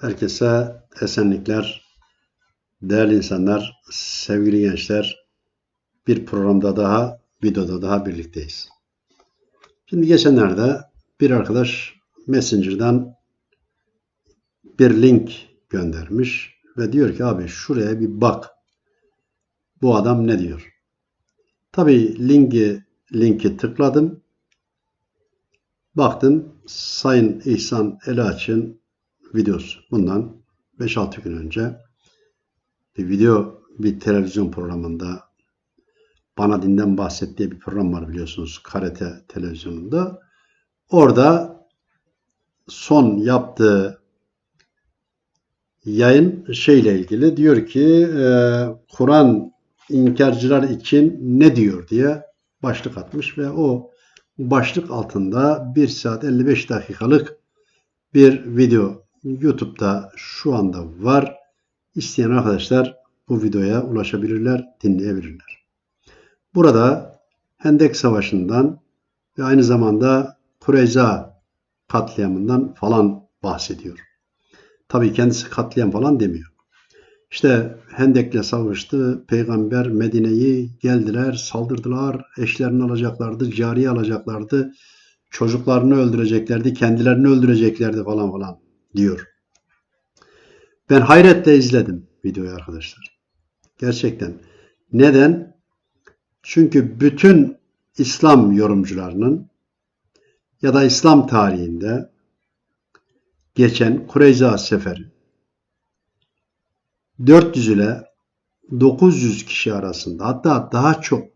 Herkese esenlikler, değerli insanlar, sevgili gençler. Bir programda daha, videoda daha birlikteyiz. Şimdi geçenlerde bir arkadaş Messenger'dan bir link göndermiş ve diyor ki abi şuraya bir bak. Bu adam ne diyor? Tabii linki linki tıkladım. Baktım Sayın İhsan Elaç'ın videosu. Bundan 5-6 gün önce bir video bir televizyon programında Bana Dinden Bahset diye bir program var biliyorsunuz karate televizyonunda. Orada son yaptığı yayın şeyle ilgili diyor ki e, Kur'an inkarcılar için ne diyor diye başlık atmış ve o başlık altında 1 saat 55 dakikalık bir video YouTube'da şu anda var. İsteyen arkadaşlar bu videoya ulaşabilirler, dinleyebilirler. Burada Hendek Savaşı'ndan ve aynı zamanda Kureyza katliamından falan bahsediyor. Tabii kendisi katliam falan demiyor. İşte Hendek'le savaştı. Peygamber Medine'yi geldiler, saldırdılar. Eşlerini alacaklardı, cariye alacaklardı. Çocuklarını öldüreceklerdi, kendilerini öldüreceklerdi falan falan diyor. Ben hayretle izledim videoyu arkadaşlar. Gerçekten. Neden? Çünkü bütün İslam yorumcularının ya da İslam tarihinde geçen Kureyza Seferi 400 ile 900 kişi arasında hatta daha çok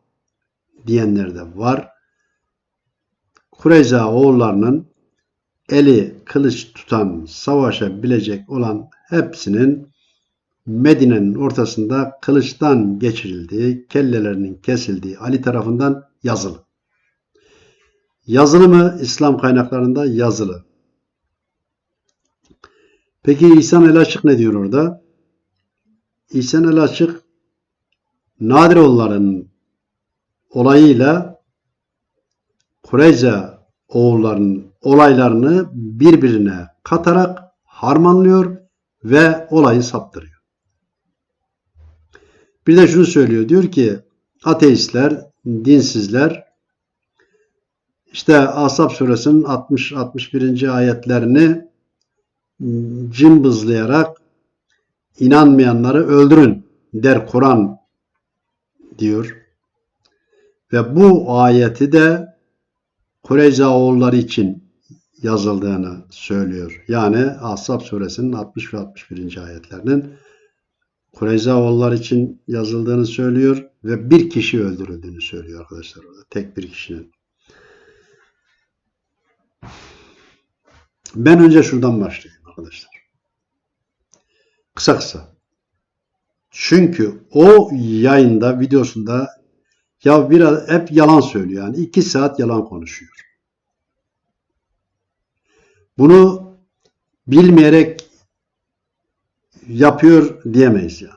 diyenler de var. Kureyza oğullarının eli kılıç tutan, savaşabilecek olan hepsinin Medine'nin ortasında kılıçtan geçirildiği, kellelerinin kesildiği Ali tarafından yazılı. Yazılı mı? İslam kaynaklarında yazılı. Peki İhsan el Açık ne diyor orada? İhsan el Açık Nadiroğulları'nın olayıyla Kureyza oğullarının olaylarını birbirine katarak harmanlıyor ve olayı saptırıyor. Bir de şunu söylüyor. Diyor ki ateistler, dinsizler işte Asap suresinin 60-61. ayetlerini cımbızlayarak inanmayanları öldürün der Kur'an diyor. Ve bu ayeti de Kureyza oğulları için yazıldığını söylüyor. Yani Ahzab suresinin 60 ve 61. ayetlerinin Kureyza oğulları için yazıldığını söylüyor ve bir kişi öldürüldüğünü söylüyor arkadaşlar orada. Tek bir kişinin. Ben önce şuradan başlayayım arkadaşlar. Kısa kısa. Çünkü o yayında, videosunda ya biraz hep yalan söylüyor. Yani iki saat yalan konuşuyor. Bunu bilmeyerek yapıyor diyemeyiz ya.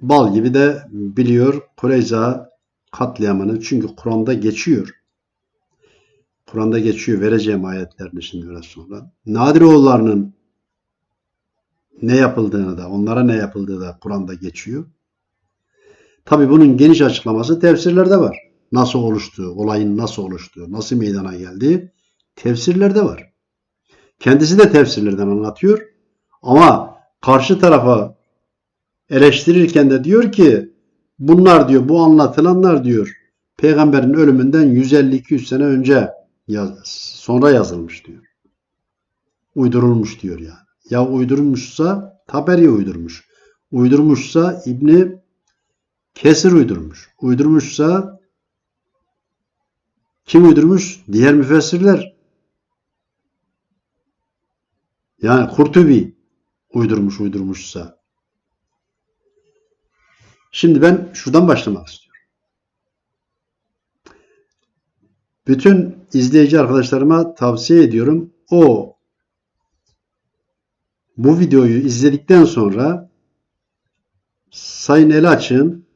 Bal gibi de biliyor Kureyza katliamını. Çünkü Kur'an'da geçiyor. Kur'an'da geçiyor. Vereceğim ayetlerini şimdi biraz sonra. Nadiroğullarının ne yapıldığını da, onlara ne yapıldığı da Kur'an'da geçiyor. Tabi bunun geniş açıklaması tefsirlerde var. Nasıl oluştuğu, olayın nasıl oluştuğu, nasıl meydana geldiği tefsirlerde var. Kendisi de tefsirlerden anlatıyor. Ama karşı tarafa eleştirirken de diyor ki bunlar diyor bu anlatılanlar diyor peygamberin ölümünden 150-200 sene önce yaz, sonra yazılmış diyor. Uydurulmuş diyor yani. Ya uydurmuşsa Taberi uydurmuş. Uydurmuşsa İbni Kesir uydurmuş. Uydurmuşsa kim uydurmuş? Diğer müfessirler. Yani Kurtubi uydurmuş uydurmuşsa. Şimdi ben şuradan başlamak istiyorum. Bütün izleyici arkadaşlarıma tavsiye ediyorum. O bu videoyu izledikten sonra Sayın Elaç'ın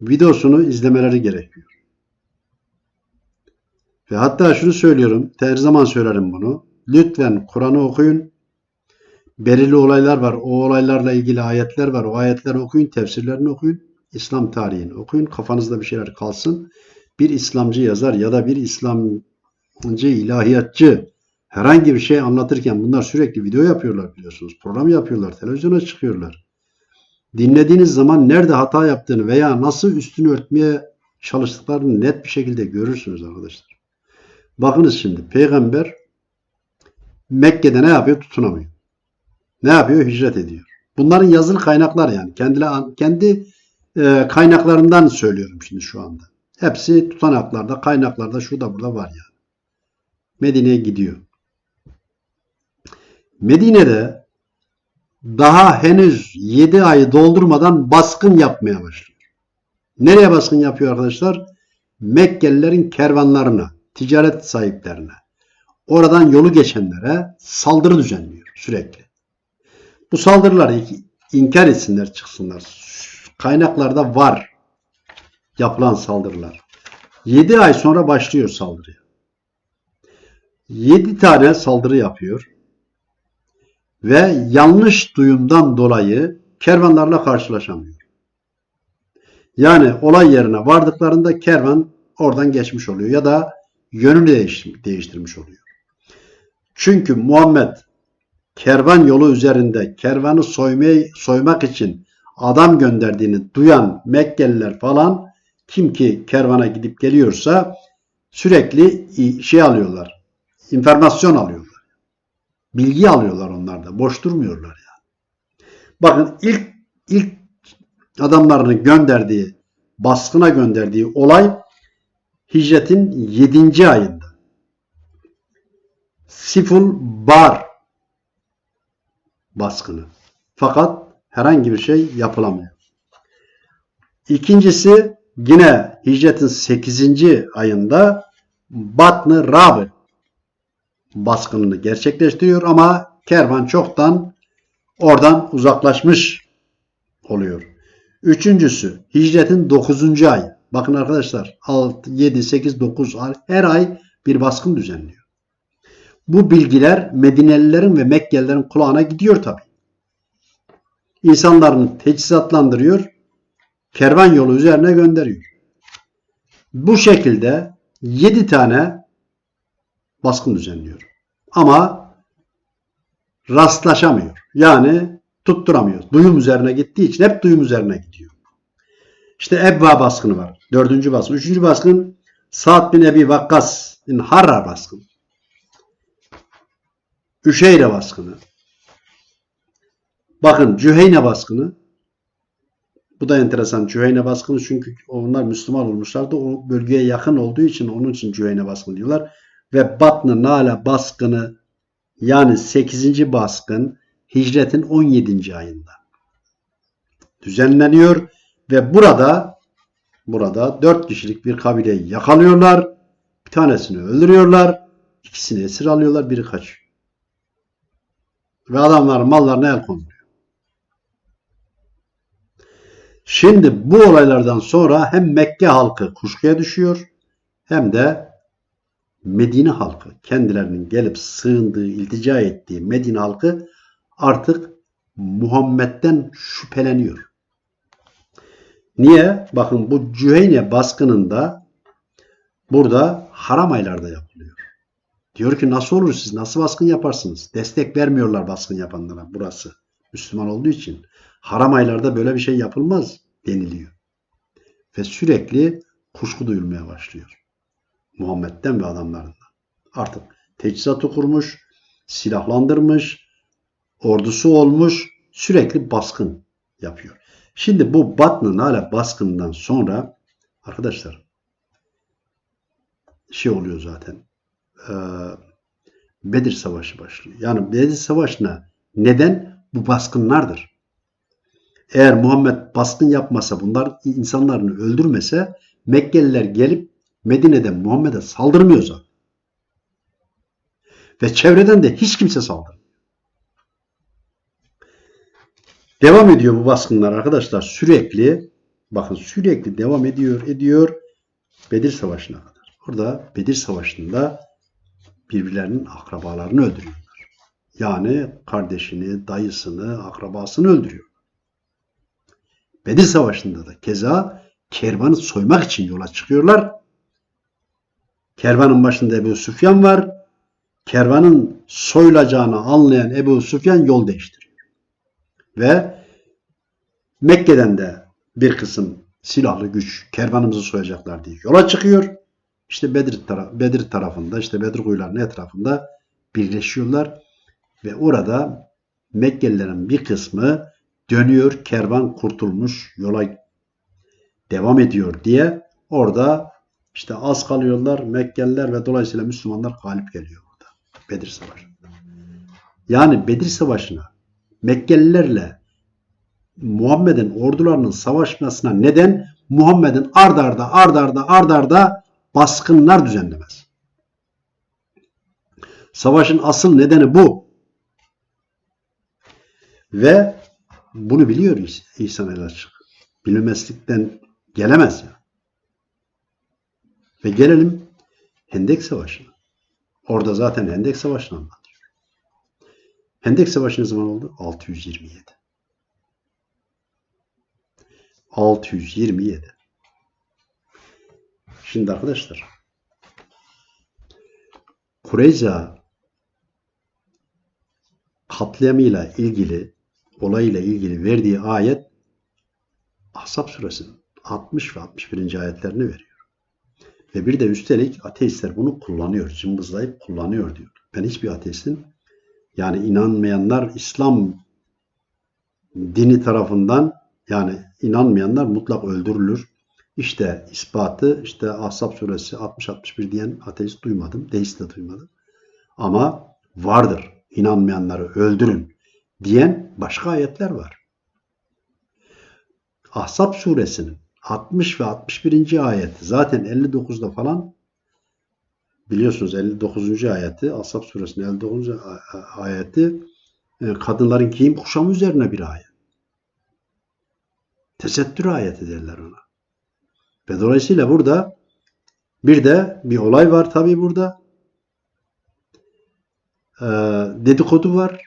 videosunu izlemeleri gerekiyor. Ve hatta şunu söylüyorum, her zaman söylerim bunu. Lütfen Kur'an'ı okuyun. Belirli olaylar var. O olaylarla ilgili ayetler var. O ayetleri okuyun, tefsirlerini okuyun. İslam tarihini okuyun. Kafanızda bir şeyler kalsın. Bir İslamcı yazar ya da bir İslamcı ilahiyatçı herhangi bir şey anlatırken bunlar sürekli video yapıyorlar biliyorsunuz. Program yapıyorlar, televizyona çıkıyorlar. Dinlediğiniz zaman nerede hata yaptığını veya nasıl üstünü örtmeye çalıştıklarını net bir şekilde görürsünüz arkadaşlar. Bakınız şimdi peygamber Mekke'de ne yapıyor? Tutunamıyor. Ne yapıyor? Hicret ediyor. Bunların yazılı kaynaklar yani. Kendileri, kendi e, kaynaklarından söylüyorum şimdi şu anda. Hepsi tutanaklarda, kaynaklarda, şurada burada var yani. Medine'ye gidiyor. Medine'de daha henüz 7 ayı doldurmadan baskın yapmaya başlıyor. Nereye baskın yapıyor arkadaşlar? Mekkelilerin kervanlarına, ticaret sahiplerine, oradan yolu geçenlere saldırı düzenliyor sürekli. Bu saldırıları inkar etsinler, çıksınlar. Kaynaklarda var yapılan saldırılar. 7 ay sonra başlıyor saldırıya. 7 tane saldırı yapıyor. Ve yanlış duyumdan dolayı kervanlarla karşılaşamıyor. Yani olay yerine vardıklarında kervan oradan geçmiş oluyor ya da yönünü değiştirmiş oluyor. Çünkü Muhammed kervan yolu üzerinde kervanı soymayı, soymak için adam gönderdiğini duyan Mekkeliler falan kim ki kervana gidip geliyorsa sürekli şey alıyorlar. informasyon alıyorlar. Bilgi alıyorlar onlar da. Boş durmuyorlar yani. Bakın ilk ilk adamlarını gönderdiği, baskına gönderdiği olay hicretin 7. ayında. Siful Bar baskını. Fakat herhangi bir şey yapılamıyor. İkincisi yine hicretin 8. ayında Batn-ı Rab baskınını gerçekleştiriyor ama kervan çoktan oradan uzaklaşmış oluyor. Üçüncüsü hicretin 9. ay. Bakın arkadaşlar 6, 7, 8, 9 her ay bir baskın düzenliyor. Bu bilgiler Medinelilerin ve Mekkelilerin kulağına gidiyor tabi. İnsanların teçhizatlandırıyor, kervan yolu üzerine gönderiyor. Bu şekilde 7 tane baskın düzenliyor. Ama rastlaşamıyor. Yani tutturamıyor. Duyum üzerine gittiği için hep duyum üzerine gidiyor. İşte Ebba baskını var. Dördüncü baskın. Üçüncü baskın Sa'd bin Ebi Vakkas'ın Harra baskını. Üşeyre baskını. Bakın Cüheyne baskını. Bu da enteresan. Cüheyne baskını çünkü onlar Müslüman olmuşlardı. O bölgeye yakın olduğu için onun için Cüheyne baskını diyorlar. Ve Batn-ı Nala baskını yani 8. baskın hicretin 17. ayında düzenleniyor ve burada burada 4 kişilik bir kabileyi yakalıyorlar. Bir tanesini öldürüyorlar. ikisini esir alıyorlar. Biri kaçıyor. Ve adamların mallarına el konuluyor. Şimdi bu olaylardan sonra hem Mekke halkı kuşkuya düşüyor hem de Medine halkı kendilerinin gelip sığındığı, iltica ettiği Medine halkı artık Muhammed'den şüpheleniyor. Niye? Bakın bu Cüheyne baskınında burada haram aylarda yapılıyor. Diyor ki nasıl olur siz nasıl baskın yaparsınız? Destek vermiyorlar baskın yapanlara burası. Müslüman olduğu için. Haram aylarda böyle bir şey yapılmaz deniliyor. Ve sürekli kuşku duyulmaya başlıyor. Muhammed'den ve adamlarından. Artık teçhizatı kurmuş, silahlandırmış, ordusu olmuş, sürekli baskın yapıyor. Şimdi bu Batn'ın hala baskından sonra arkadaşlar şey oluyor zaten. E, Bedir Savaşı başlıyor. Yani Bedir Savaşı'na neden bu baskınlardır? Eğer Muhammed baskın yapmasa, bunlar insanlarını öldürmese Mekkeliler gelip Medine'de Muhammed'e saldırmıyor zaten. Ve çevreden de hiç kimse saldırmıyor. Devam ediyor bu baskınlar arkadaşlar sürekli. Bakın sürekli devam ediyor, ediyor. Bedir Savaşı'na kadar. Orada Bedir Savaşı'nda birbirlerinin akrabalarını öldürüyorlar. Yani kardeşini, dayısını, akrabasını öldürüyor. Bedir Savaşı'nda da keza kervanı soymak için yola çıkıyorlar. Kervanın başında Ebu Süfyan var. Kervanın soyulacağını anlayan Ebu Süfyan yol değiştiriyor. Ve Mekke'den de bir kısım silahlı güç kervanımızı soyacaklar diye yola çıkıyor. İşte Bedir, tara- Bedir tarafında, işte Bedir kuyularının etrafında birleşiyorlar. Ve orada Mekkelilerin bir kısmı dönüyor, kervan kurtulmuş, yola devam ediyor diye orada işte az kalıyorlar Mekkeliler ve dolayısıyla Müslümanlar galip geliyor burada. Bedir Savaşı'nda. Yani Bedir Savaşı'na Mekkelilerle Muhammed'in ordularının savaşmasına neden Muhammed'in ard arda ard arda ard arda baskınlar düzenlemez. Savaşın asıl nedeni bu. Ve bunu biliyor İhsan el. Bilmemezlikten gelemez ya. Ve gelelim Hendek Savaşı'na. Orada zaten Hendek Savaşı'nı anlatıyor. Hendek Savaşı ne zaman oldu? 627. 627. Şimdi arkadaşlar Kureyza katliamıyla ilgili olayla ilgili verdiği ayet Ahzab suresinin 60 ve 61. ayetlerini veriyor. Ve bir de üstelik ateistler bunu kullanıyor. Cımbızlayıp kullanıyor diyor. Ben hiçbir ateistin yani inanmayanlar İslam dini tarafından yani inanmayanlar mutlak öldürülür. İşte ispatı işte Ahzab suresi 60-61 diyen ateist duymadım. Deist de duymadım. Ama vardır. İnanmayanları öldürün diyen başka ayetler var. Ahzab suresinin 60 ve 61. ayet zaten 59'da falan biliyorsunuz 59. ayeti Ahzab suresinin 59. a- a- ayeti e, kadınların giyim kuşamı üzerine bir ayet. Tesettür ayeti derler ona. Ve dolayısıyla burada bir de bir olay var tabii burada. Ee, dedikodu var.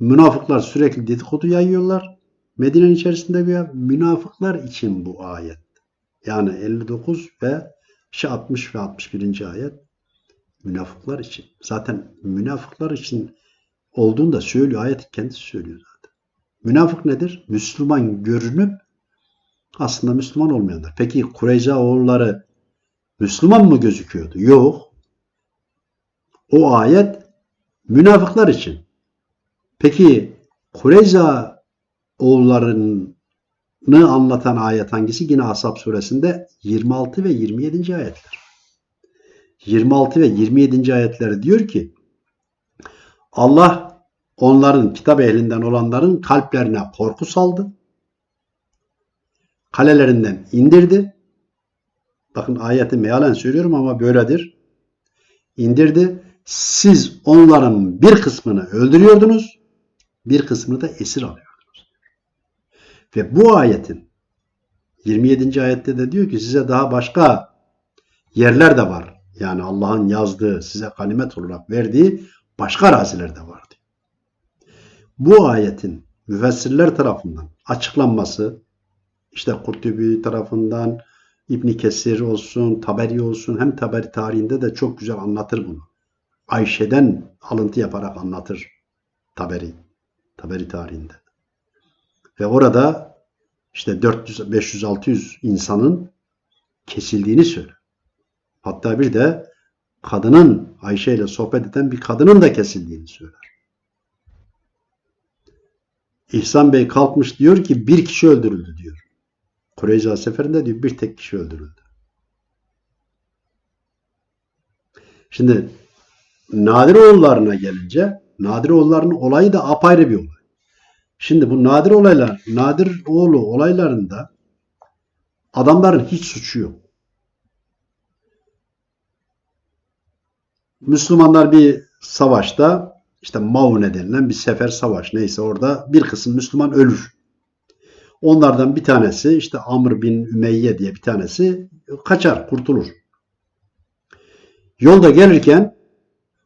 Münafıklar sürekli dedikodu yayıyorlar. Medine'nin içerisinde bir münafıklar için bu ayet. Yani 59 ve şey 60 ve 61. ayet münafıklar için. Zaten münafıklar için olduğunu da söylüyor. Ayet kendisi söylüyor zaten. Münafık nedir? Müslüman görünüp aslında Müslüman olmayanlar. Peki Kureyza oğulları Müslüman mı gözüküyordu? Yok. O ayet münafıklar için. Peki Kureyza oğullarını anlatan ayet hangisi? Yine Ashab suresinde 26 ve 27. ayetler. 26 ve 27. ayetleri diyor ki Allah onların kitap ehlinden olanların kalplerine korku saldı. Kalelerinden indirdi. Bakın ayeti mealen söylüyorum ama böyledir. İndirdi. Siz onların bir kısmını öldürüyordunuz. Bir kısmını da esir alıyordunuz. Ve bu ayetin 27. ayette de diyor ki size daha başka yerler de var. Yani Allah'ın yazdığı, size ganimet olarak verdiği başka araziler de var. Bu ayetin müfessirler tarafından açıklanması, işte Kurtubi tarafından İbn Kesir olsun, Taberi olsun, hem Taberi tarihinde de çok güzel anlatır bunu. Ayşe'den alıntı yaparak anlatır Taberi, Taberi tarihinde. Ve orada işte 400, 500, 600 insanın kesildiğini söyler. Hatta bir de kadının Ayşe ile sohbet eden bir kadının da kesildiğini söyler. İhsan Bey kalkmış diyor ki bir kişi öldürüldü diyor. Kureyza seferinde diyor bir tek kişi öldürüldü. Şimdi Nadiroğullarına gelince Nadiroğullarının olayı da apayrı bir olay. Şimdi bu nadir olaylar, nadir oğlu olaylarında adamların hiç suçu yok. Müslümanlar bir savaşta işte Maune denilen bir sefer savaş neyse orada bir kısım Müslüman ölür. Onlardan bir tanesi işte Amr bin Ümeyye diye bir tanesi kaçar, kurtulur. Yolda gelirken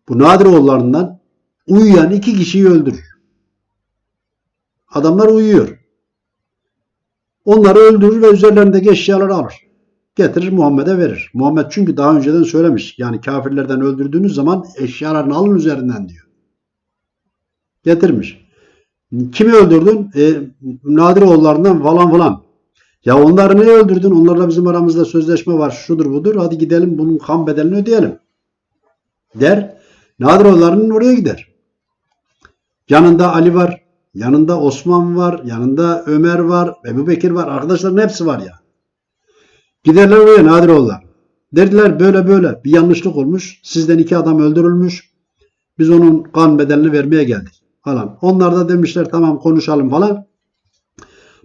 bu Nadiroğullarından uyuyan iki kişiyi öldürür. Adamlar uyuyor. Onları öldürür ve üzerlerindeki eşyaları alır. Getirir Muhammed'e verir. Muhammed çünkü daha önceden söylemiş. Yani kafirlerden öldürdüğünüz zaman eşyalarını alın üzerinden diyor. Getirmiş. Kimi öldürdün? E, Nadiroğullarından falan falan. Ya onları niye öldürdün? Onlarla bizim aramızda sözleşme var. Şudur budur. Hadi gidelim bunun kan bedelini ödeyelim. Der. Nadiroğullarının oraya gider. Yanında Ali var. Yanında Osman var. Yanında Ömer var. Ebu Bekir var. Arkadaşların hepsi var ya. Giderler oraya Nadiroğullar. Dediler böyle böyle bir yanlışlık olmuş. Sizden iki adam öldürülmüş. Biz onun kan bedelini vermeye geldik falan. Onlar da demişler tamam konuşalım falan.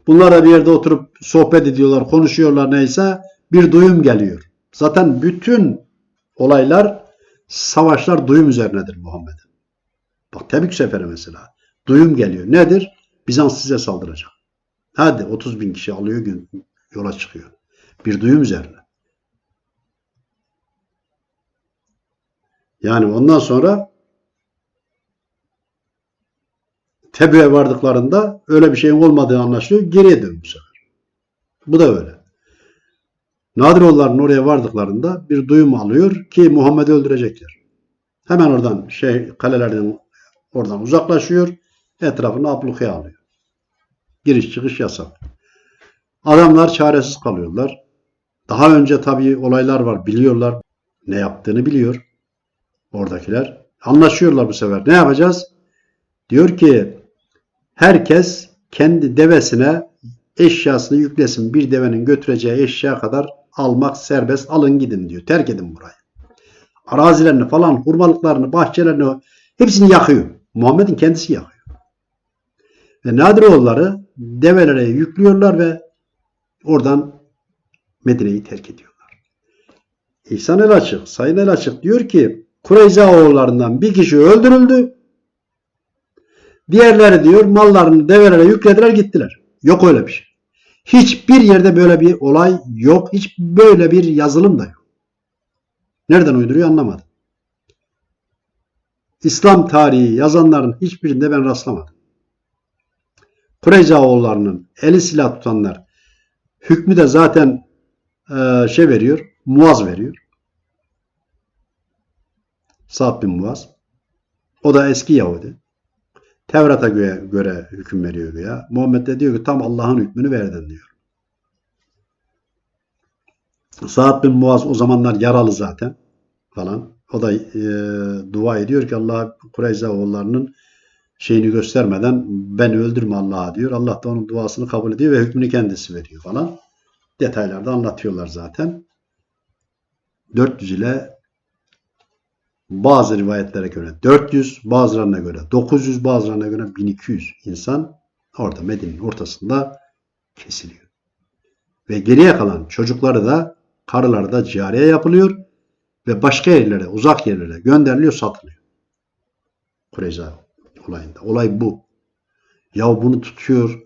Bunlar da bir yerde oturup sohbet ediyorlar, konuşuyorlar neyse. Bir duyum geliyor. Zaten bütün olaylar, savaşlar duyum üzerinedir Muhammed'in. Bak Tebük seferi mesela. Duyum geliyor. Nedir? Bizans size saldıracak. Hadi 30 bin kişi alıyor gün yola çıkıyor. Bir duyum üzerine. Yani ondan sonra Tebü'ye vardıklarında öyle bir şeyin olmadığı anlaşılıyor. Geriye dön bu. Bu da öyle. Nadiroğulların oraya vardıklarında bir duyum alıyor ki Muhammed'i öldürecekler. Hemen oradan şey kalelerden oradan uzaklaşıyor. Etrafını ablukaya alıyor. Giriş çıkış yasak. Adamlar çaresiz kalıyorlar. Daha önce tabii olaylar var. Biliyorlar. Ne yaptığını biliyor. Oradakiler. Anlaşıyorlar bu sefer. Ne yapacağız? Diyor ki herkes kendi devesine eşyasını yüklesin. Bir devenin götüreceği eşya kadar almak serbest. Alın gidin diyor. Terk edin burayı. Arazilerini falan, hurmalıklarını, bahçelerini hepsini yakıyor. Muhammed'in kendisi yakıyor. Ve Nadiroğulları develere yüklüyorlar ve oradan Medine'yi terk ediyorlar. İhsan el Açık, Sayın el Açık diyor ki Kureyza oğullarından bir kişi öldürüldü. Diğerleri diyor mallarını develere yüklediler gittiler. Yok öyle bir şey. Hiçbir yerde böyle bir olay yok. Hiç böyle bir yazılım da yok. Nereden uyduruyor anlamadım. İslam tarihi yazanların hiçbirinde ben rastlamadım. Kureyza oğullarının eli silah tutanlar hükmü de zaten e, şey veriyor, muaz veriyor. Sa'd bin Muaz. O da eski Yahudi. Tevrat'a göre, göre hüküm veriyor ya. Muhammed de diyor ki tam Allah'ın hükmünü verdin diyor. Sa'd bin Muaz o zamanlar yaralı zaten falan. O da e, dua ediyor ki Allah Kureyza oğullarının şeyini göstermeden beni öldürme Allah'a diyor. Allah da onun duasını kabul ediyor ve hükmünü kendisi veriyor falan. Detaylarda anlatıyorlar zaten. 400 ile bazı rivayetlere göre 400, bazılarına göre 900, bazılarına göre 1200 insan orada Medine'nin ortasında kesiliyor. Ve geriye kalan çocukları da karıları da cariye yapılıyor ve başka yerlere, uzak yerlere gönderiliyor, satılıyor. Kureyza olayında. Olay bu. Ya bunu tutuyor.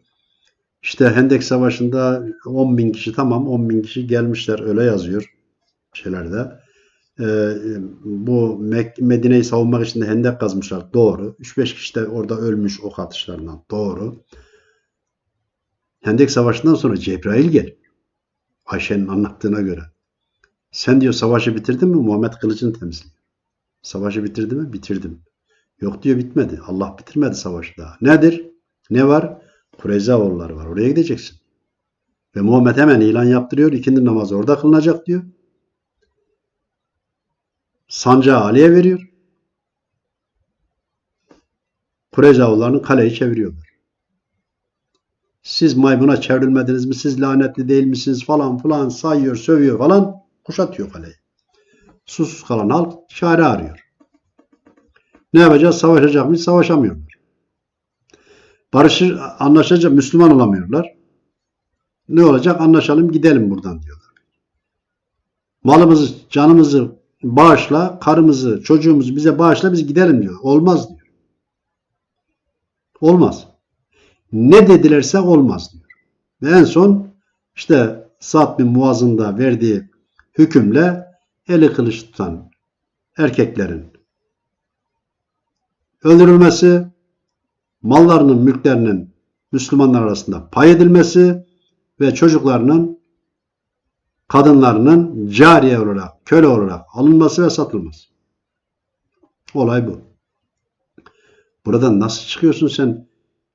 İşte Hendek Savaşı'nda 10 bin kişi tamam 10 bin kişi gelmişler öyle yazıyor şeylerde. Ee, bu Medine'yi savunmak için de hendek kazmışlar. Doğru. 3-5 kişi de orada ölmüş ok atışlarından. Doğru. Hendek Savaşı'ndan sonra Cebrail gel. Ayşe'nin anlattığına göre. Sen diyor savaşı bitirdin mi? Muhammed kılıcını temizliyor. Savaşı bitirdi mi? Bitirdim. Yok diyor bitmedi. Allah bitirmedi savaşı daha. Nedir? Ne var? Kureyza oğulları var. Oraya gideceksin. Ve Muhammed hemen ilan yaptırıyor. İkindi namazı orada kılınacak diyor. Sancağı Ali'ye veriyor. Kureyza oğullarını kaleyi çeviriyorlar. Siz maymuna çevrilmediniz mi? Siz lanetli değil misiniz? Falan falan sayıyor, sövüyor falan. Kuşatıyor kaleyi. Susuz kalan halk çare arıyor. Ne yapacağız? Savaşacak mıyız? Savaşamıyorlar. Barışır, anlaşacak, Müslüman olamıyorlar. Ne olacak? Anlaşalım, gidelim buradan diyorlar. Malımızı, canımızı bağışla, karımızı, çocuğumuzu bize bağışla, biz gidelim diyor. Olmaz diyor. Olmaz. Ne dedilerse olmaz diyor. Ve en son işte Sa'd bin Muaz'ın da verdiği hükümle eli kılıç tutan erkeklerin öldürülmesi, mallarının, mülklerinin Müslümanlar arasında pay edilmesi ve çocuklarının, kadınlarının cariye olarak, köle olarak alınması ve satılması. Olay bu. Buradan nasıl çıkıyorsun sen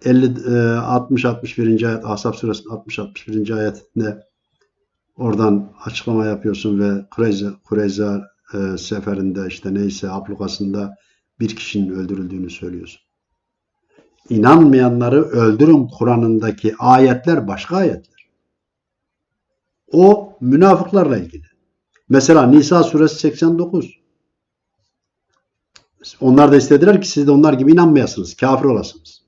50 e, 60 61. ayet Ahzab suresinin 60 61. ayetinde oradan açıklama yapıyorsun ve Kureyza, Kureyza e, seferinde işte neyse ablukasında bir kişinin öldürüldüğünü söylüyorsun. İnanmayanları öldürün Kur'an'ındaki ayetler başka ayetler. O münafıklarla ilgili. Mesela Nisa suresi 89. Onlar da istediler ki siz de onlar gibi inanmayasınız, kafir olasınız.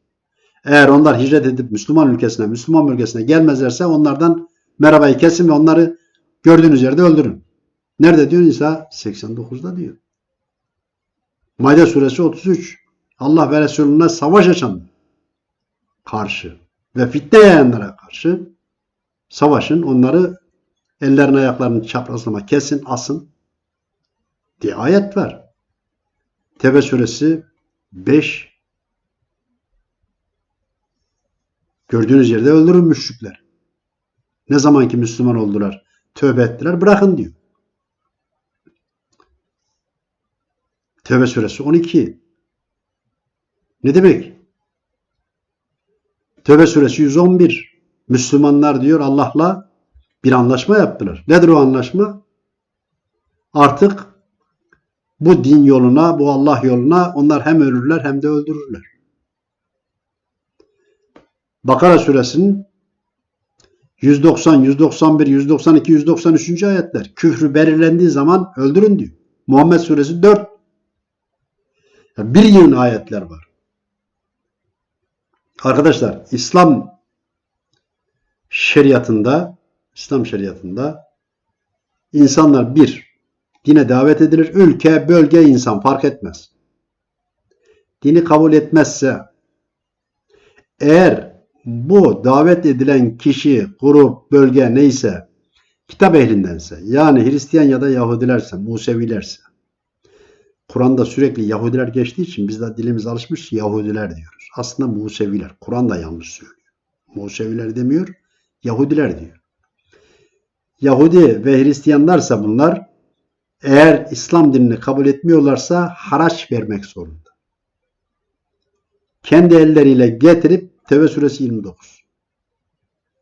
Eğer onlar hicret edip Müslüman ülkesine, Müslüman bölgesine gelmezlerse onlardan merhabayı kesin ve onları gördüğünüz yerde öldürün. Nerede diyor Nisa? 89'da diyor. Maide suresi 33. Allah ve Resulüne savaş açan karşı ve fitne yayanlara karşı savaşın onları ellerini ayaklarını çaprazlama kesin asın diye ayet var. Tevbe suresi 5 Gördüğünüz yerde öldürün müşrikler. Ne zaman ki Müslüman oldular, tövbe ettiler, bırakın diyor. Tevbe suresi 12. Ne demek? Tevbe suresi 111. Müslümanlar diyor Allah'la bir anlaşma yaptılar. Nedir o anlaşma? Artık bu din yoluna, bu Allah yoluna onlar hem ölürler hem de öldürürler. Bakara suresinin 190, 191, 192, 193. ayetler. Küfrü belirlendiği zaman öldürün diyor. Muhammed suresi 4. Yani bir yığın ayetler var. Arkadaşlar İslam şeriatında İslam şeriatında insanlar bir dine davet edilir. Ülke, bölge, insan fark etmez. Dini kabul etmezse eğer bu davet edilen kişi, grup, bölge neyse kitap ehlindense yani Hristiyan ya da Yahudilerse, Musevilerse Kur'an'da sürekli Yahudiler geçtiği için biz de dilimiz alışmış Yahudiler diyoruz. Aslında Museviler. Kur'an da yanlış söylüyor. Museviler demiyor, Yahudiler diyor. Yahudi ve Hristiyanlarsa bunlar eğer İslam dinini kabul etmiyorlarsa haraç vermek zorunda. Kendi elleriyle getirip Tevbe suresi 29.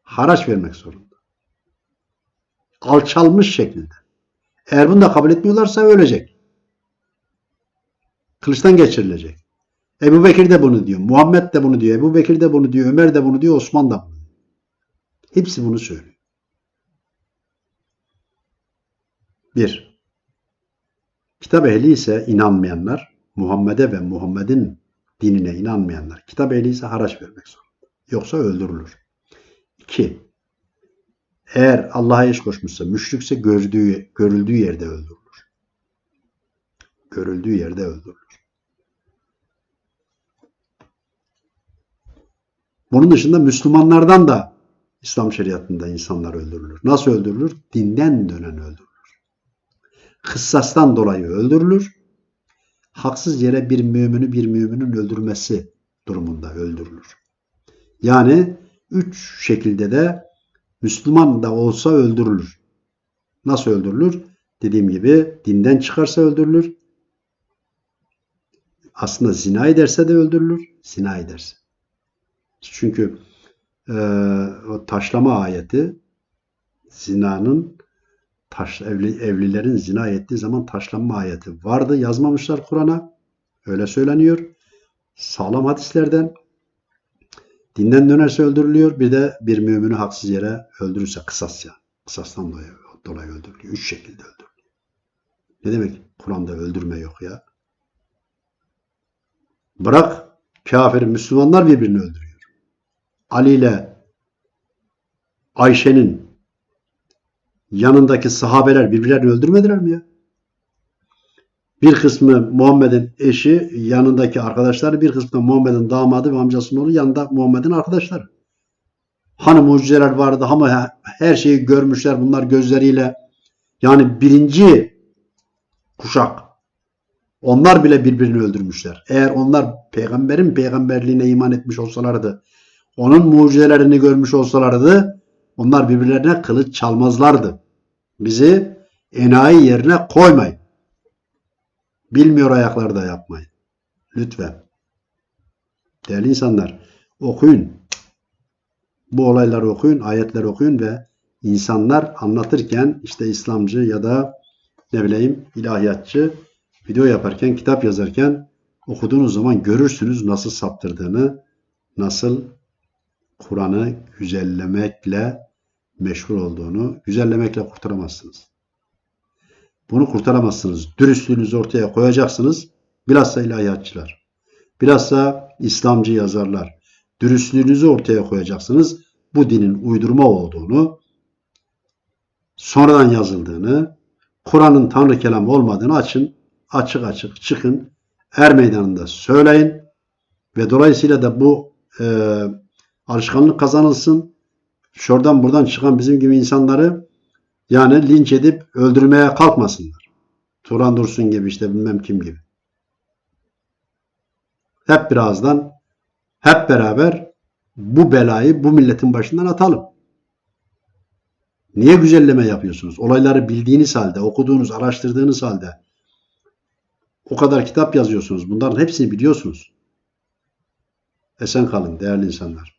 Haraç vermek zorunda. Alçalmış şekilde. Eğer bunu da kabul etmiyorlarsa ölecek. Kılıçtan geçirilecek. Ebu Bekir de bunu diyor. Muhammed de bunu diyor. Ebu Bekir de bunu diyor. Ömer de bunu diyor. Osman da bunu diyor. Hepsi bunu söylüyor. Bir. Kitap ehli ise inanmayanlar, Muhammed'e ve Muhammed'in dinine inanmayanlar, kitap ehli ise haraç vermek zorunda. Yoksa öldürülür. İki. Eğer Allah'a eş koşmuşsa, müşrikse gördüğü, görüldüğü yerde öldürülür. Görüldüğü yerde öldürülür. Bunun dışında Müslümanlardan da İslam şeriatında insanlar öldürülür. Nasıl öldürülür? Dinden dönen öldürülür. Kıssastan dolayı öldürülür. Haksız yere bir mümini bir müminin öldürmesi durumunda öldürülür. Yani üç şekilde de Müslüman da olsa öldürülür. Nasıl öldürülür? Dediğim gibi dinden çıkarsa öldürülür. Aslında zina ederse de öldürülür. Zina ederse. Çünkü e, o taşlama ayeti zinanın taş, evli, evlilerin zina ettiği zaman taşlanma ayeti vardı. Yazmamışlar Kur'an'a. Öyle söyleniyor. Sağlam hadislerden dinden dönerse öldürülüyor. Bir de bir mümini haksız yere öldürürse kısas ya. Kısastan dolayı, dolayı öldürülüyor. Üç şekilde öldürülüyor. Ne demek Kur'an'da öldürme yok ya? Bırak kafir Müslümanlar birbirini öldürüyor. Ali ile Ayşe'nin yanındaki sahabeler birbirlerini öldürmediler mi ya? Bir kısmı Muhammed'in eşi, yanındaki arkadaşları, bir kısmı Muhammed'in damadı ve amcasının oğlu, yanında Muhammed'in arkadaşları. Hani mucizeler vardı ama her şeyi görmüşler bunlar gözleriyle. Yani birinci kuşak Onlar bile birbirini öldürmüşler. Eğer onlar peygamberin peygamberliğine iman etmiş olsalardı, onun mucizelerini görmüş olsalardı, onlar birbirlerine kılıç çalmazlardı. Bizi enayi yerine koymayın. Bilmiyor ayaklarda yapmayın. Lütfen. Değerli insanlar, okuyun. Bu olayları okuyun, ayetleri okuyun ve insanlar anlatırken işte İslamcı ya da ne bileyim ilahiyatçı video yaparken, kitap yazarken okuduğunuz zaman görürsünüz nasıl saptırdığını, nasıl Kur'an'ı güzellemekle meşhur olduğunu, güzellemekle kurtaramazsınız. Bunu kurtaramazsınız. Dürüstlüğünüzü ortaya koyacaksınız. Bilhassa ilahiyatçılar. Bilhassa İslamcı yazarlar. Dürüstlüğünüzü ortaya koyacaksınız. Bu dinin uydurma olduğunu, sonradan yazıldığını, Kur'an'ın Tanrı kelamı olmadığını açın, açık açık çıkın, er meydanında söyleyin ve dolayısıyla da bu e, alışkanlık kazanılsın. Şuradan buradan çıkan bizim gibi insanları yani linç edip öldürmeye kalkmasınlar. Turan Dursun gibi işte bilmem kim gibi. Hep birazdan hep beraber bu belayı bu milletin başından atalım. Niye güzelleme yapıyorsunuz? Olayları bildiğiniz halde, okuduğunuz, araştırdığınız halde o kadar kitap yazıyorsunuz. Bunların hepsini biliyorsunuz. Esen kalın değerli insanlar.